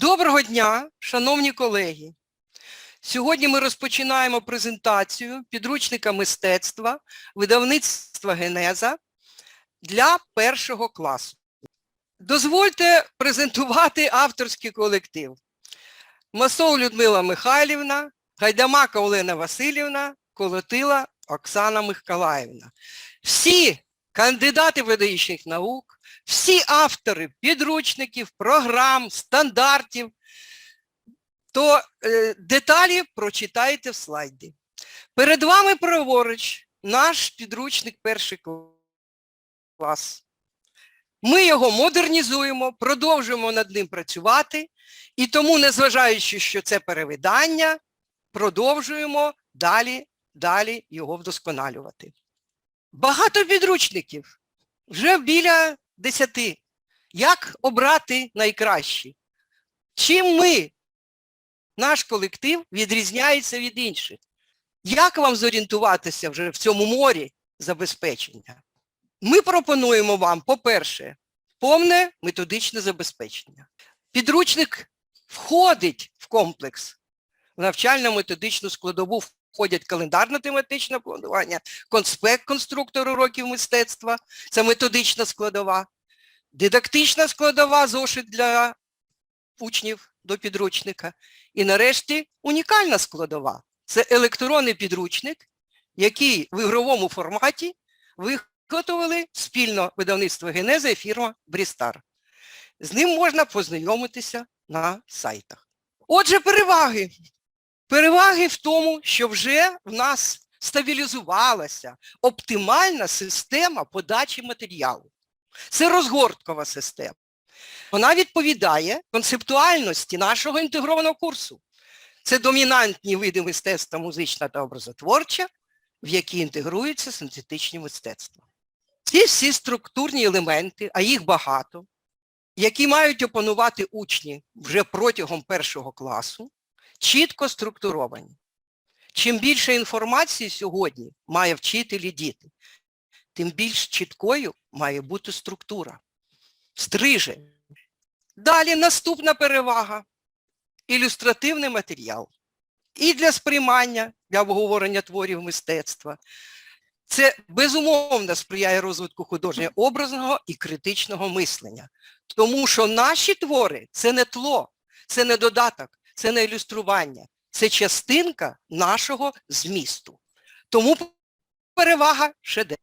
Доброго дня, шановні колеги. Сьогодні ми розпочинаємо презентацію підручника мистецтва видавництва Генеза для першого класу. Дозвольте презентувати авторський колектив. Масол Людмила Михайлівна, Гайдамака Олена Васильівна, Колотила Оксана Михкалаївна. Всі кандидати педагогічних наук, всі автори підручників, програм, стандартів, то е, деталі прочитайте в слайді. Перед вами праворуч наш підручник перший клас. Ми його модернізуємо, продовжуємо над ним працювати, і тому, незважаючи, що це перевидання, продовжуємо далі, далі його вдосконалювати. Багато підручників, вже біля десяти. Як обрати найкращі? Чим ми, наш колектив, відрізняється від інших? Як вам зорієнтуватися вже в цьому морі забезпечення? Ми пропонуємо вам, по-перше, повне методичне забезпечення. Підручник входить в комплекс в навчально-методичну складову входять календарно-тематичне планування, конспект конструктор уроків мистецтва, це методична складова, дидактична складова, зошит для учнів до підручника. І нарешті унікальна складова. Це електронний підручник, який в ігровому форматі виготовили спільно видавництво Генеза і фірма Брістар. З ним можна познайомитися на сайтах. Отже, переваги. Переваги в тому, що вже в нас стабілізувалася оптимальна система подачі матеріалу. Це розгорткова система. Вона відповідає концептуальності нашого інтегрованого курсу. Це домінантні види мистецтва музична та образотворча, в які інтегруються синтетичні мистецтва. Ці всі структурні елементи, а їх багато, які мають опанувати учні вже протягом першого класу, чітко структуровані. Чим більше інформації сьогодні має вчитель і діти, тим більш чіткою має бути структура. Стрижень. Далі наступна перевага ілюстративний матеріал. І для сприймання, для обговорення творів мистецтва. Це безумовно сприяє розвитку художнього образного і критичного мислення. Тому що наші твори це не тло, це не додаток, це не ілюстрування, це частинка нашого змісту. Тому перевага шедевр.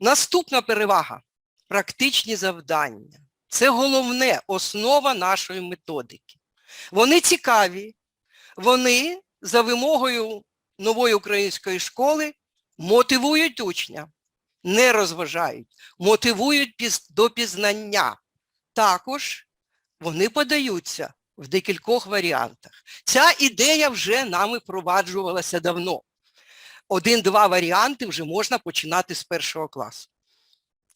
Наступна перевага практичні завдання. Це головне, основа нашої методики. Вони цікаві, вони за вимогою нової української школи мотивують учня, не розважають, мотивують до пізнання. Також вони подаються в декількох варіантах. Ця ідея вже нами впроваджувалася давно. Один-два варіанти вже можна починати з першого класу.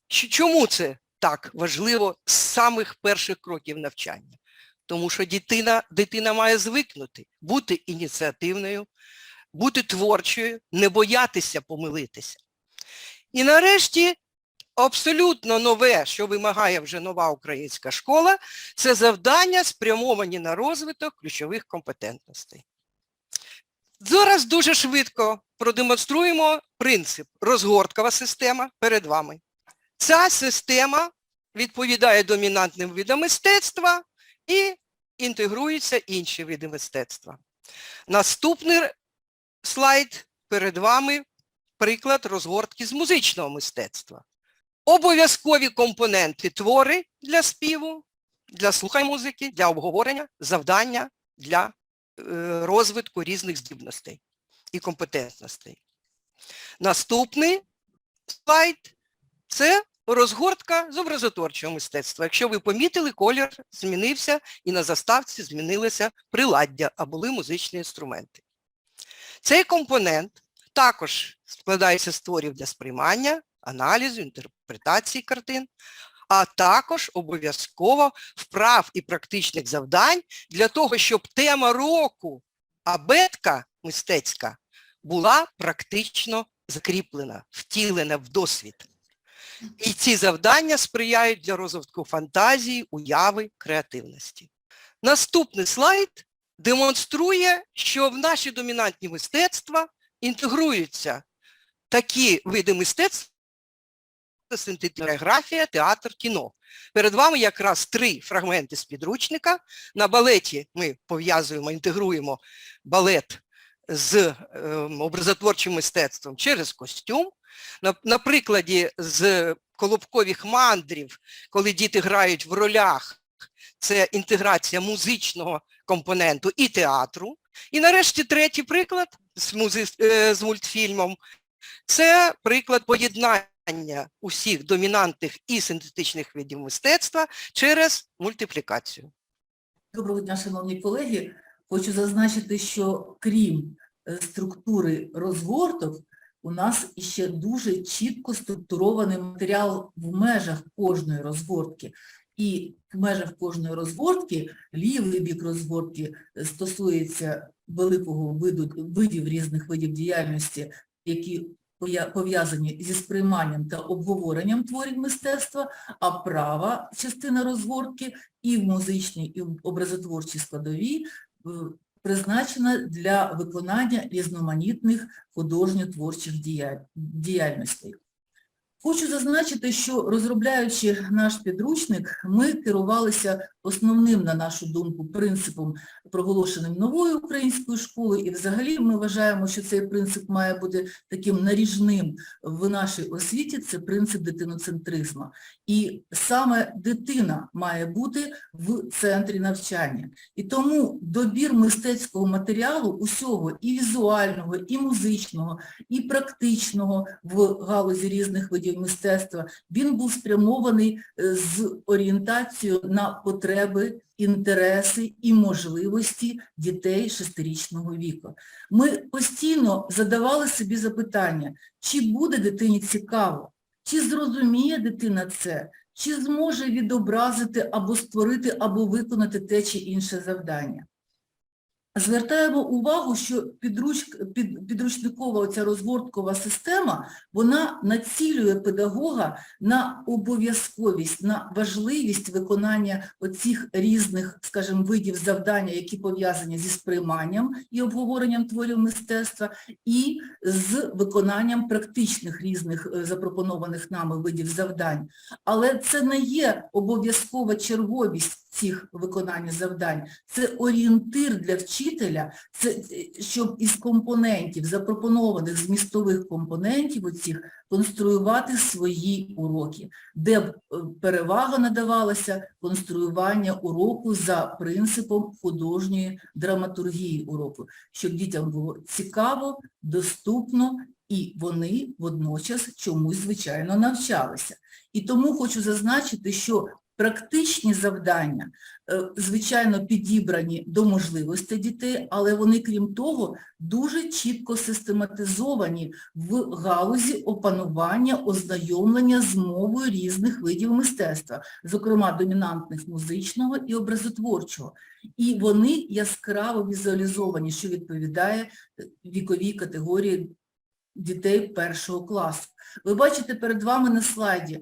Чому це так важливо з самих перших кроків навчання? Тому що дитина, дитина має звикнути бути ініціативною, бути творчою, не боятися помилитися. І нарешті абсолютно нове, що вимагає вже нова українська школа, це завдання, спрямовані на розвиток ключових компетентностей. Зараз дуже швидко продемонструємо принцип розгорткова система перед вами. Ця система відповідає домінантним видам мистецтва і інтегруються інші види мистецтва. Наступний слайд перед вами приклад розгортки з музичного мистецтва. Обов'язкові компоненти твори для співу, для слухай музики, для обговорення, завдання для е, розвитку різних здібностей і компетентностей. Наступний слайд це розгортка з образотворчого мистецтва. Якщо ви помітили, колір змінився і на заставці змінилися приладдя, а були музичні інструменти. Цей компонент також складається з творів для сприймання, аналізу, інтерпретації картин, а також обов'язково вправ і практичних завдань для того, щоб тема року абетка мистецька була практично закріплена, втілена в досвід. І ці завдання сприяють для розвитку фантазії, уяви, креативності. Наступний слайд демонструє, що в наші домінантні мистецтва інтегруються такі види мистецтв, синтетографія, театр, кіно. Перед вами якраз три фрагменти з підручника. На балеті ми пов'язуємо, інтегруємо балет з е, образотворчим мистецтвом через костюм. На, на прикладі з колобкових мандрів, коли діти грають в ролях, це інтеграція музичного компоненту і театру. І нарешті третій приклад з, музи... е, з мультфільмом це приклад поєднання усіх домінантних і синтетичних видів мистецтва через мультиплікацію. Доброго дня, шановні колеги. Хочу зазначити, що крім е, структури розгорток, у нас іще дуже чітко структурований матеріал в межах кожної розгортки. І в межах кожної розгортки, лівий бік розгортки е, стосується великого виду видів різних видів діяльності, які пов'язані зі сприйманням та обговоренням творів мистецтва, а права частина розгортки і в музичній, і в образотворчій складовій призначена для виконання різноманітних художньо-творчих діяльностей. Хочу зазначити, що розробляючи наш підручник, ми керувалися основним, на нашу думку, принципом, проголошеним новою українською школою, і взагалі ми вважаємо, що цей принцип має бути таким наріжним в нашій освіті, це принцип дитиноцентризму. І саме дитина має бути в центрі навчання. І тому добір мистецького матеріалу усього і візуального, і музичного, і практичного в галузі різних видів мистецтва, він був спрямований е, з орієнтацією на потреби, інтереси і можливості дітей шестирічного віку. Ми постійно задавали собі запитання, чи буде дитині цікаво, чи зрозуміє дитина це, чи зможе відобразити або створити, або виконати те чи інше завдання. Звертаємо увагу, що підруч, під, підручникова оця розгорткова система, вона націлює педагога на обов'язковість, на важливість виконання оцих різних, скажімо, видів завдання, які пов'язані зі сприйманням і обговоренням творів мистецтва, і з виконанням практичних різних е, запропонованих нами видів завдань. Але це не є обов'язкова черговість цих виконання завдань, це орієнтир для вчителя, це, е, щоб із компонентів, запропонованих змістових компонентів оцих, конструювати свої уроки, де б е, перевага надавалася конструювання уроку за принципом художньої драматургії уроку, щоб дітям було цікаво, доступно і вони водночас чомусь, звичайно, навчалися. І тому хочу зазначити, що практичні завдання, е, звичайно, підібрані до можливостей дітей, але вони, крім того, дуже чітко систематизовані в галузі опанування, ознайомлення з мовою різних видів мистецтва, зокрема домінантних музичного і образотворчого. І вони яскраво візуалізовані, що відповідає е, віковій категорії дітей першого класу. Ви бачите перед вами на слайді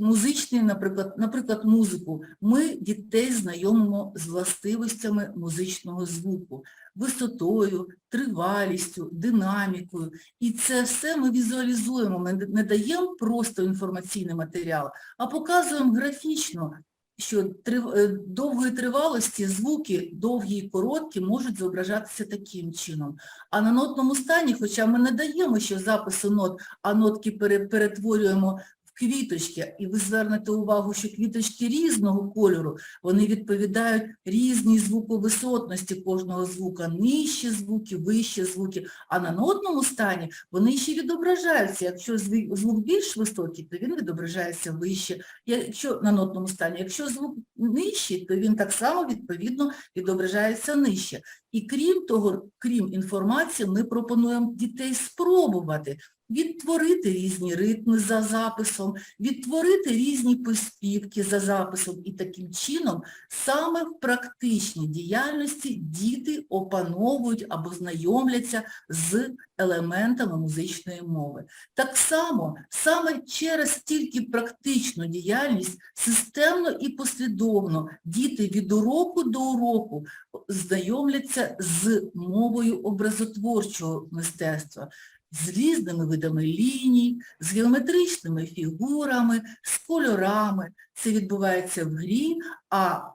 музичний, наприклад, наприклад, музику. Ми дітей знайомимо з властивостями музичного звуку, висотою, тривалістю, динамікою. І це все ми візуалізуємо, ми не даємо просто інформаційний матеріал, а показуємо графічно, що трив- е, довгої тривалості звуки, довгі і короткі, можуть зображатися таким чином. А на нотному стані, хоча ми не даємо ще запису нот, а нотки перетворюємо квіточки, і ви звернете увагу, що квіточки різного кольору, вони відповідають різній звуковисотності кожного звука, нижчі звуки, вищі звуки, а на нотному стані вони ще відображаються. Якщо звук більш високий, то він відображається вище. Якщо на нотному стані, якщо звук нижчий, то він так само відповідно відображається нижче. І крім того, крім інформації, ми пропонуємо дітей спробувати відтворити різні ритми за записом, відтворити різні поспівки за записом. І таким чином саме в практичній діяльності діти опановують або знайомляться з елементами музичної мови. Так само, саме через тільки практичну діяльність, системно і послідовно діти від уроку до уроку знайомляться з мовою образотворчого мистецтва, з різними видами ліній, з геометричними фігурами, з кольорами. Це відбувається в грі, а в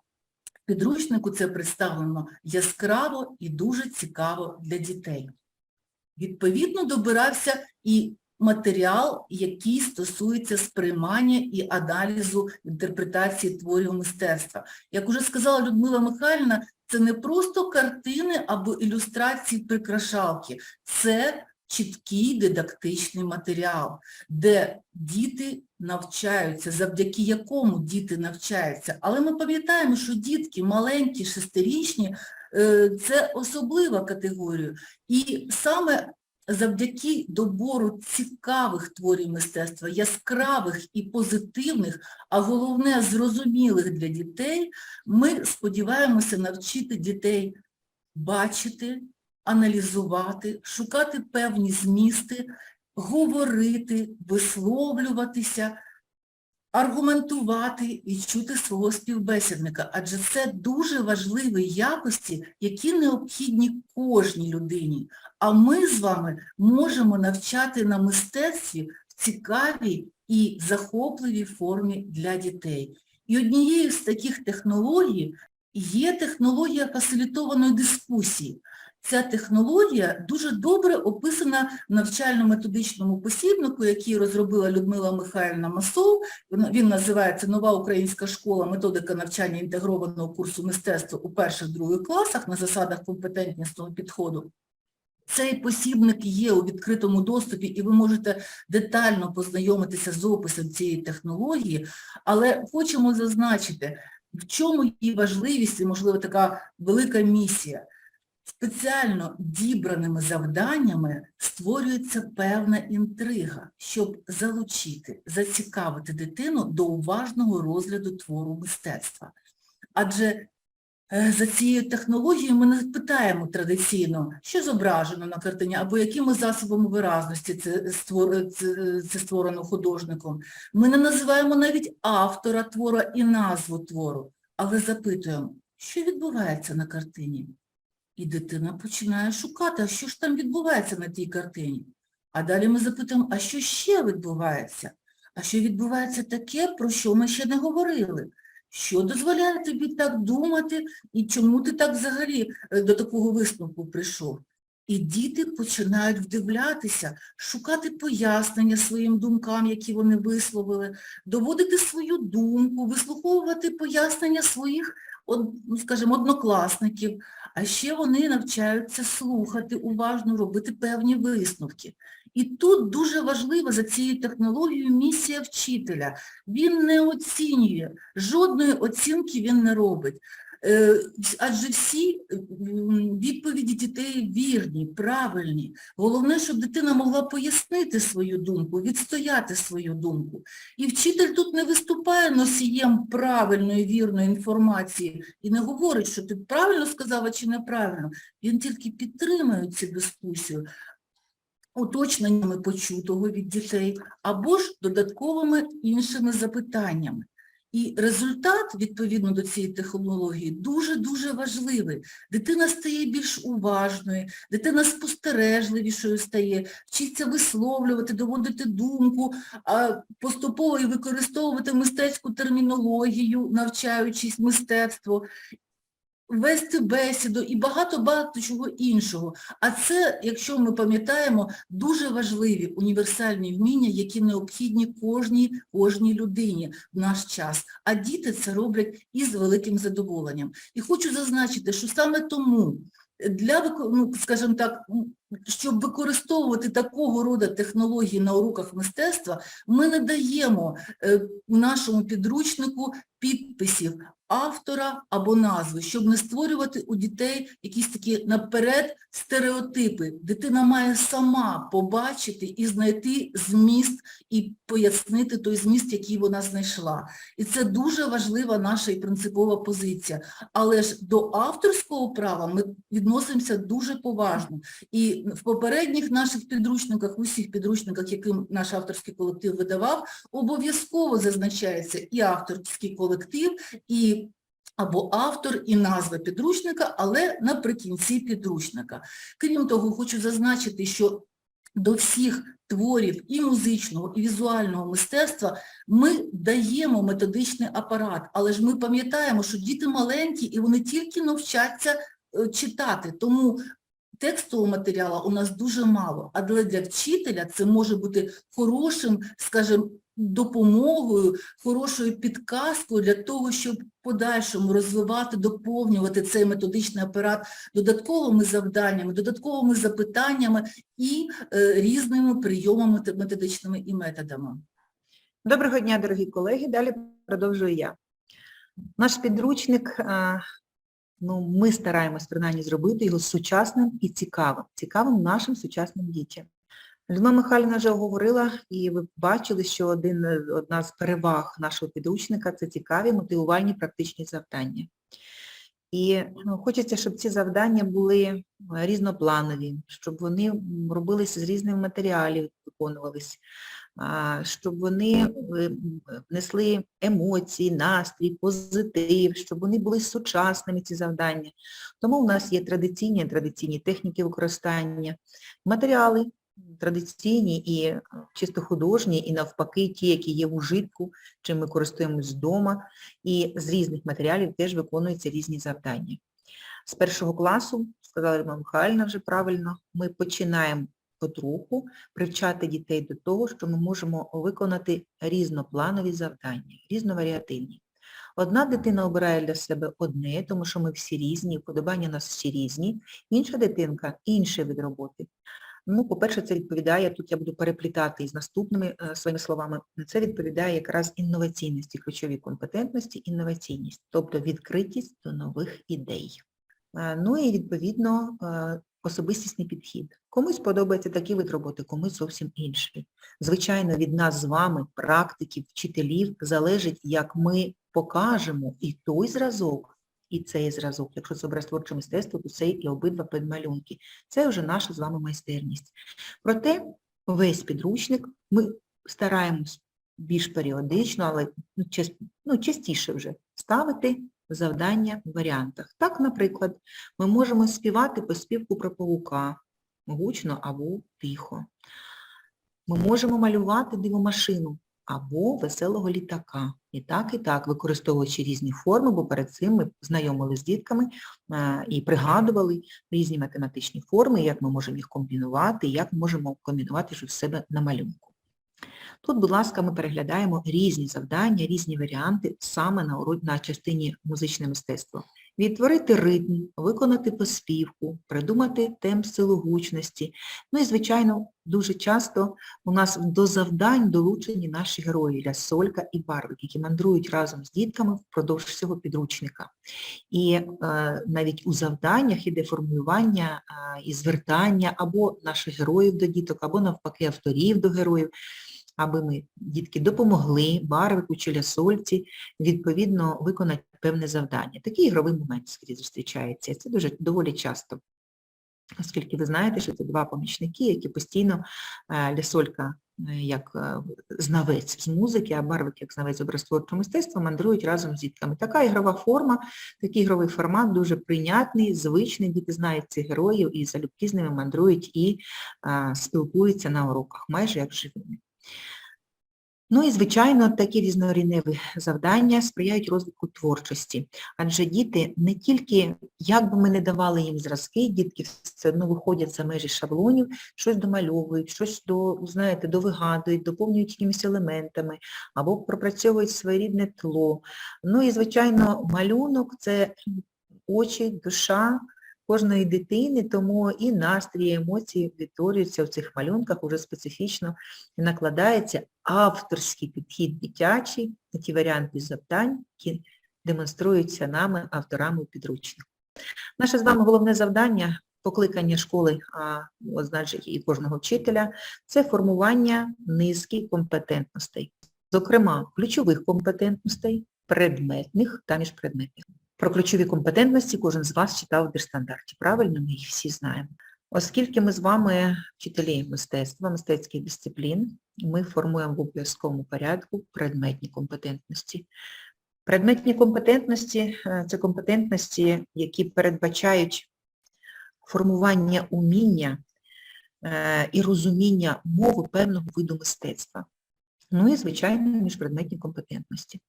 підручнику це представлено яскраво і дуже цікаво для дітей. Відповідно, добирався і матеріал, який стосується сприймання і аналізу інтерпретації творів мистецтва. Як уже сказала Людмила Михайлівна, це не просто картини або ілюстрації прикрашалки, це чіткий дидактичний матеріал, де діти навчаються, завдяки якому діти навчаються. Але ми пам'ятаємо, що дітки маленькі, шестирічні, е, це особлива категорія. І саме завдяки добору цікавих творів мистецтва, яскравих і позитивних, а головне зрозумілих для дітей, ми сподіваємося навчити дітей бачити, аналізувати, шукати певні змісти, говорити, висловлюватися, аргументувати і чути свого співбесідника, адже це дуже важливі якості, які необхідні кожній людині. А ми з вами можемо навчати на мистецтві в цікавій і захопливій формі для дітей. І однією з таких технологій є технологія фасилітованої дискусії. Ця технологія дуже добре описана в навчально-методичному посібнику, який розробила Людмила Михайлівна Масов. Він- називається «Нова українська школа. Методика навчання інтегрованого курсу мистецтва у перших-других класах на засадах компетентнісного підходу». Цей посібник є у відкритому доступі, і ви можете детально познайомитися з описом цієї технології, але хочемо зазначити, в чому її важливість і, можливо, така велика місія. Спеціально дібраними завданнями створюється певна інтрига, щоб залучити, зацікавити дитину до уважного розгляду твору мистецтва. Адже е, за цією технологією ми не питаємо традиційно, що зображено на картині, або якими засобами виразності це, створ- це, це створено художником. Ми не називаємо навіть автора твору і назву твору, але запитуємо, що відбувається на картині. І дитина починає шукати, а що ж там відбувається на тій картині. А далі ми запитуємо, а що ще відбувається? А що відбувається таке, про що ми ще не говорили? Що дозволяє тобі так думати і чому ти так взагалі е, до такого висновку прийшов? І діти починають вдивлятися, шукати пояснення своїм думкам, які вони висловили, доводити свою думку, вислуховувати пояснення своїх, скажімо, однокласників, а ще вони навчаються слухати уважно, робити певні висновки. І тут дуже важлива за цією технологією місія вчителя. Він не оцінює, жодної оцінки він не робить. Е, Адже всі відповіді дітей вірні, правильні. Головне, щоб дитина могла пояснити свою думку, відстояти свою думку. І вчитель тут не виступає носієм правильної, вірної інформації і не говорить, що ти правильно сказала чи неправильно. Він тільки підтримує цю дискусію уточненнями почутого від дітей або ж додатковими іншими запитаннями. І результат, відповідно до цієї технології, дуже-дуже важливий. Дитина стає більш уважною, дитина спостережливішою стає, вчиться висловлювати, доводити думку, поступово і використовувати мистецьку термінологію, навчаючись мистецтву, вести бесіду і багато-багато чого іншого. А це, якщо ми пам'ятаємо, дуже важливі універсальні вміння, які необхідні кожній, кожній людині в наш час. А діти це роблять із великим задоволенням. І хочу зазначити, що саме тому для, ну, скажімо так, щоб використовувати такого роду технології на уроках мистецтва, ми не даємо е, нашому підручнику підписів автора або назви, щоб не створювати у дітей якісь такі наперед стереотипи. Дитина має сама побачити і знайти зміст і пояснити той зміст, який вона знайшла. І це дуже важлива наша і принципова позиція. Але ж до авторського права ми відносимося дуже поважно. І в попередніх наших підручниках, в усіх підручниках, яким наш авторський колектив видавав, обов'язково зазначається і авторський колектив, і або автор і назва підручника, але наприкінці підручника. Крім того, хочу зазначити, що до всіх творів і музичного, і візуального мистецтва ми даємо методичний апарат, але ж ми пам'ятаємо, що діти маленькі і вони тільки навчаться е, читати, тому текстового матеріалу у нас дуже мало, але для вчителя це може бути хорошим, скажімо, допомогою, хорошою підказкою для того, щоб в подальшому розвивати, доповнювати цей методичний апарат додатковими завданнями, додатковими запитаннями і е, різними прийомами методичними і методами. Доброго дня, дорогі колеги. Далі продовжую я. Наш підручник, а, ну, ми стараємось принаймні зробити його сучасним і цікавим, цікавим нашим сучасним дітям. Людмила Михайлівна вже говорила, і ви бачили, що один, е, одна з переваг нашого підручника – це цікаві мотивувальні практичні завдання. І ну, хочеться, щоб ці завдання були е, різнопланові, щоб вони робилися з різних матеріалів, виконувались, щоб вони е, несли емоції, настрій, позитив, щоб вони були сучасними, ці завдання. Тому у нас є традиційні, традиційні техніки використання, матеріали традиційні і е, чисто художні, і навпаки ті, які є в ужитку, чим ми користуємось вдома, і з різних матеріалів теж виконуються різні завдання. З першого класу, сказала Ірма Михайлівна вже правильно, ми починаємо потроху привчати дітей до того, що ми можемо виконати різнопланові завдання, різноваріативні. Одна дитина обирає для себе одне, тому що ми всі різні, вподобання у нас всі різні, інша дитинка – інший вид роботи. Ну, по-перше, це відповідає, тут я буду переплітати із наступними е, своїми словами, це відповідає якраз інноваційності, ключовій компетентності, інноваційність, тобто відкритість до нових ідей. Е, Ну і відповідно е, особистісний підхід. Комусь подобається такий вид роботи, комусь зовсім інший. Звичайно, від нас з вами, практиків, вчителів, залежить, як ми покажемо і той зразок, і цей зразок. Якщо це образотворче мистецтво, то це і обидва предмалюнки. Це вже наша з вами майстерність. Проте весь підручник ми стараємось більш періодично, але ну, ну, частіше вже ставити завдання в варіантах. Так, наприклад, ми можемо співати поспівку про павука, гучно або тихо. Ми можемо малювати дивомашину або веселого літака. І так, і так, використовуючи різні форми, бо перед цим ми знайомили з дітками е, і пригадували різні математичні форми, як ми можемо їх комбінувати, як ми можемо комбінувати ж у себе на малюнку. Тут, будь ласка, ми переглядаємо різні завдання, різні варіанти саме на, на частині музичне мистецтво. Відтворити ритм, виконати поспівку, придумати темп силу гучності. Ну і, звичайно, дуже часто у нас до завдань долучені наші герої Лясолька і Барвик, які мандрують разом з дітками впродовж всього підручника. І е, навіть у завданнях іде формулювання е, і звертання або наших героїв до діток, або навпаки авторів до героїв, аби ми, дітки, допомогли Барвику чи Лясольці відповідно виконати певне завдання. Такий ігровий момент скрізь зустрічається. Це дуже доволі часто. Оскільки ви знаєте, що це два помічники, які постійно е, Лясолька е, як е, знавець з музики, а Барвик як знавець образотворчого мистецтва мандрують разом з дітками. Така ігрова форма, такий ігровий формат дуже прийнятний, звичний, діти знають цих героїв і залюбки з ними мандрують і е, спілкуються на уроках, майже як живими. Ну і, звичайно, такі різнорівневі завдання сприяють розвитку творчості. Адже діти не тільки, як би ми не давали їм зразки, дітки все одно виходять за межі шаблонів, щось домальовують, щось до, знаєте, довигадують, доповнюють якимись елементами, або пропрацьовують своєрідне тло. Ну і, звичайно, малюнок – це очі, душа, кожної дитини, тому і настрій, і емоції відтворюються в цих малюнках уже специфічно накладається авторський підхід дитячий ті варіанти завдань, які демонструються нами, авторами підручних. Наше з вами головне завдання, покликання школи, а значить і кожного вчителя, це формування низки компетентностей, зокрема ключових компетентностей, предметних та міжпредметних. Про ключові компетентності кожен з вас читав в держстандарті. Правильно, ми їх всі знаємо. Оскільки ми з вами вчителі мистецтва, мистецьких дисциплін, ми формуємо в обов'язковому порядку предметні компетентності. Предметні компетентності е, – це компетентності, які передбачають формування уміння е, і розуміння мови певного виду мистецтва. Ну і, звичайно, міжпредметні компетентності.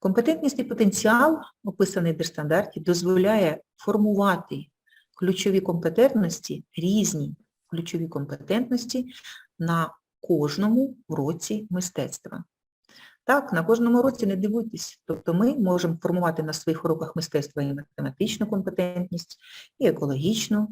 Компетентність і потенціал, описаний в держстандарті, дозволяє формувати ключові компетентності, різні ключові компетентності на кожному уроці мистецтва. Так, на кожному уроці не дивуйтесь. Тобто ми можемо формувати на своїх уроках мистецтва і математичну компетентність, і екологічну,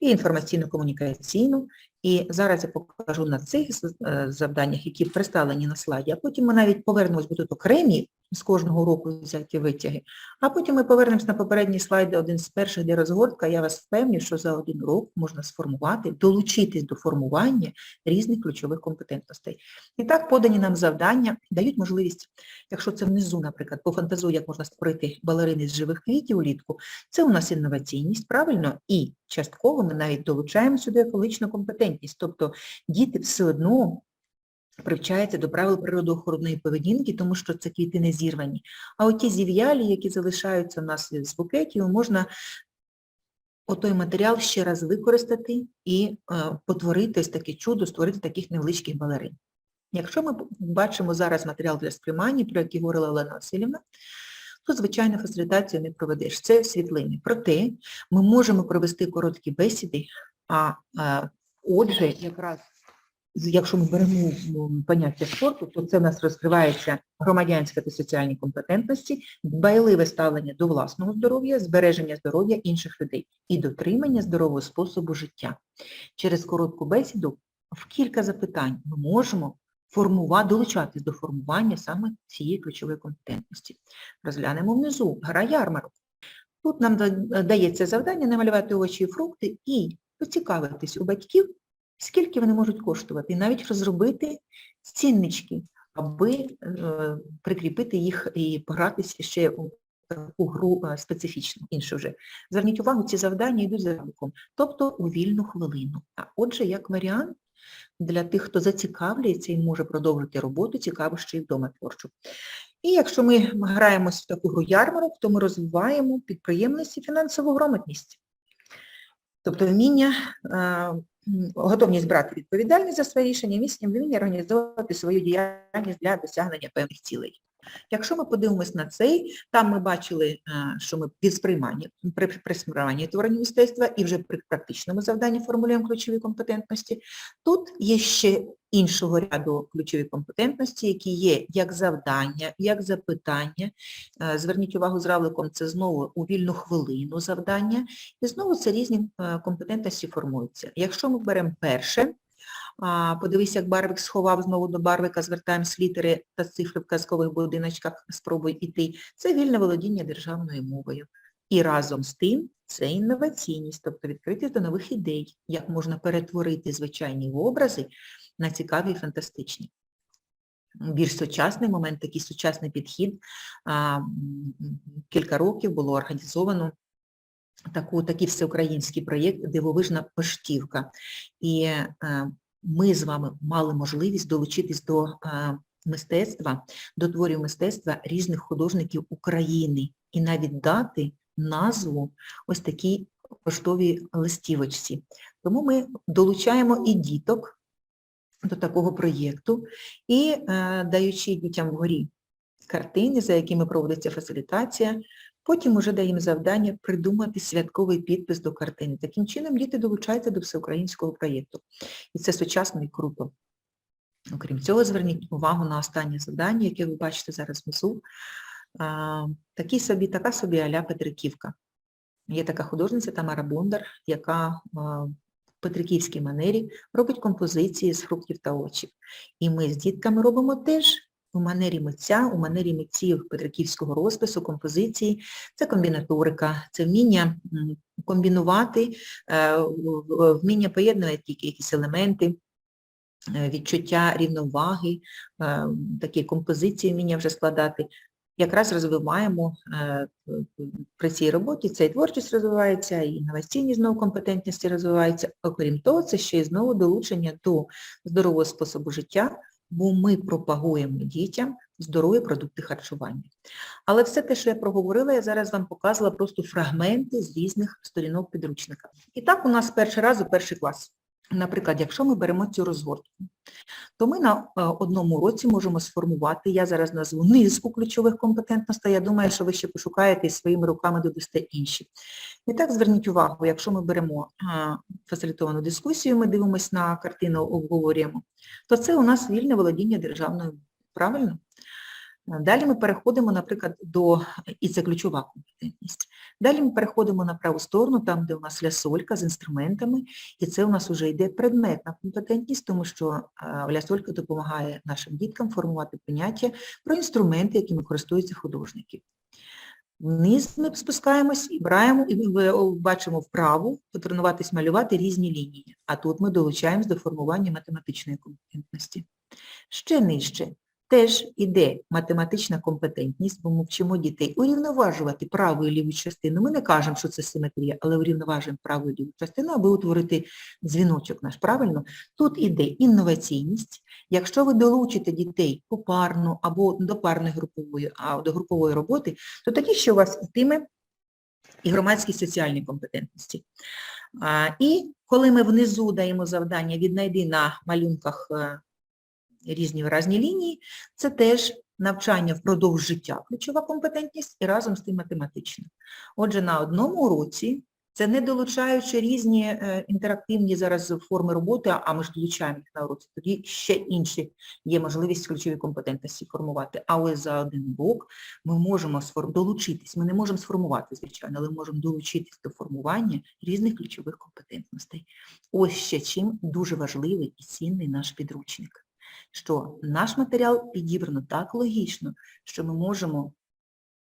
і інформаційно-комунікаційну. І зараз я покажу на цих е, завданнях, які представлені на слайді, а потім ми навіть повернемось, будуть окремі з кожного року взяті витяги, а потім ми повернемось на попередні слайди, один з перших, де розгортка, я вас впевню, що за один рок можна сформувати, долучитись до формування різних ключових компетентностей. І так подані нам завдання дають можливість, якщо це внизу, наприклад, пофантазую, як можна створити балерини з живих квітів улітку, це у нас інноваційність, правильно, і частково ми навіть долучаємо сюди екологічну компетентність, тобто діти все одно привчаються до правил природоохоронної поведінки, тому що це квіти не зірвані. А оті зів'ялі, які залишаються у нас з букетів, можна отой матеріал ще раз використати і е, потворити ось таке чудо, створити таких невеличких балерин. Якщо ми бачимо зараз матеріал для сприймання, про який говорила Олена Васильівна, то, звичайно, фасилітацію не проведеш. Це світлини. Проте ми можемо провести короткі бесіди, а, а отже, якраз якщо ми беремо поняття спорту, то це в нас розкривається громадянська та соціальні компетентності, дбайливе ставлення до власного здоров'я, збереження здоров'я інших людей і дотримання здорового способу життя. Через коротку бесіду в кілька запитань ми можемо формувати, долучатись до формування саме цієї ключової компетентності. Розглянемо внизу, гра ярмарок. Тут нам дається завдання намалювати овочі і фрукти і поцікавитись у батьків, скільки вони можуть коштувати, і навіть розробити ціннички, аби е, прикріпити їх і погратися ще у таку гру е, специфічну, іншу вже. Зверніть увагу, ці завдання йдуть за руком, тобто у вільну хвилину. А отже, як варіант, для тих, хто зацікавлюється і може продовжити роботу, цікаво ще й вдома творчу. І якщо ми граємось в таку гру ярмарок, то ми розвиваємо підприємність і фінансову грамотність. Тобто вміння, е, готовність брати відповідальність за своє рішення, місце вміння організовувати свою діяльність для досягнення певних цілей. Якщо ми подивимось на цей, там ми бачили, е, що ми при сприйманні, при, при сприйманні творення мистецтва і вже при практичному завданні формулюємо ключові компетентності. Тут є ще іншого ряду ключові компетентності, які є як завдання, як запитання. Е, Зверніть увагу з равликом, це знову у вільну хвилину завдання. І знову це різні е, компетентності формуються. Якщо ми беремо перше, Подивись, як Барвик сховав знову до Барвика, звертаємось літери та цифри в казкових будиночках, спробуй іти. Це вільне володіння державною мовою. І разом з тим це інноваційність, тобто відкритість до нових ідей, як можна перетворити звичайні образи на цікаві і фантастичні. Більш сучасний момент, такий сучасний підхід. Кілька років було організовано таку, такий всеукраїнський проєкт «Дивовижна поштівка». І ми з вами мали можливість долучитись до мистецтва, до творів мистецтва різних художників України і навіть дати назву ось такій поштовій листівочці. Тому ми долучаємо і діток до такого проєкту і е, даючи дітям вгорі картини, за якими проводиться фасилітація, Потім уже даємо завдання придумати святковий підпис до картини. Таким чином діти долучаються до всеукраїнського проєкту. І це сучасно і круто. Окрім цього, зверніть увагу на останнє завдання, яке ви бачите зараз внизу. А, Такий собі, така собі аля Петриківка. Є така художниця Тамара Бондар, яка в петриківській манері робить композиції з фруктів та овочів. І ми з дітками робимо теж у манері митця, у манері митців петриківського розпису, композиції. Це комбінаторика, це вміння комбінувати, е, вміння поєднувати тільки якісь елементи, е, відчуття рівноваги, е, такі композиції вміння вже складати. Якраз розвиваємо е, при цій роботі, це і творчість розвивається, і інноваційні знову компетентності розвиваються. Окрім того, це ще й знову долучення до здорового способу життя, бо ми пропагуємо дітям здорові продукти харчування. Але все те, що я проговорила, я зараз вам показувала просто фрагменти з різних сторінок підручника. І так у нас перший раз у перший клас. Наприклад, якщо ми беремо цю розгортку, то ми на е, одному році можемо сформувати, я зараз назву низку ключових компетентностей, я думаю, що ви ще пошукаєте і своїми руками додасте інші. І так зверніть увагу, якщо ми беремо фасилітовану дискусію, ми дивимося на картину, обговорюємо, то це у нас вільне володіння державною. Правильно? Далі ми переходимо, наприклад, до, і це ключова компетентність. Далі ми переходимо на праву сторону, там, де у нас лясолька з інструментами, і це у нас вже йде предметна компетентність, тому що е, лясолька допомагає нашим діткам формувати поняття про інструменти, якими користуються художники. Вниз ми спускаємось і браємо, і ви бачимо вправу, потренуватись малювати різні лінії. А тут ми долучаємось до формування математичної компетентності. Ще нижче теж іде математична компетентність, бо ми вчимо дітей урівноважувати праву і ліву частину. Ми не кажемо, що це симетрія, але урівноважуємо праву і ліву частину, аби утворити дзвіночок наш, правильно? Тут іде інноваційність. Якщо ви долучите дітей попарно або до парної групової, а до групової роботи, то тоді ще у вас йтиме і громадські соціальні компетентності. А, І коли ми внизу даємо завдання віднайди на малюнках е, різні виразні лінії, це теж навчання впродовж життя, ключова компетентність, і разом з тим математична. Отже, на одному уроці, це не долучаючи різні е, інтерактивні зараз форми роботи, а ми ж долучаємо їх на уроці, тоді ще інші є можливість ключові компетентності формувати. Але за один бок ми можемо долучитись, ми не можемо сформувати, звичайно, але можемо долучитись до формування різних ключових компетентностей. Ось ще чим дуже важливий і цінний наш підручник що наш матеріал підібрано так логічно, що ми можемо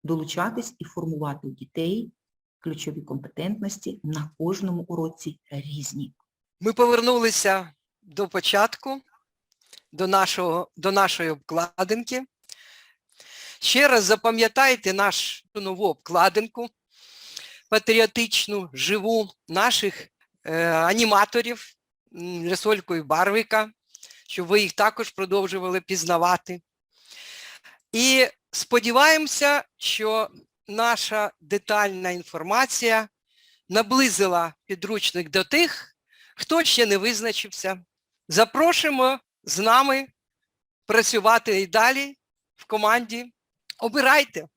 долучатись і формувати у дітей ключові компетентності на кожному уроці різні. Ми повернулися до початку, до, нашого, до нашої обкладинки. Ще раз запам'ятайте нашу нову обкладинку, патріотичну, живу, наших е, аніматорів Рисолько і Барвика, щоб ви їх також продовжували пізнавати. І сподіваємося, що наша детальна інформація наблизила підручник до тих, хто ще не визначився. Запрошуємо з нами працювати і далі в команді. Обирайте,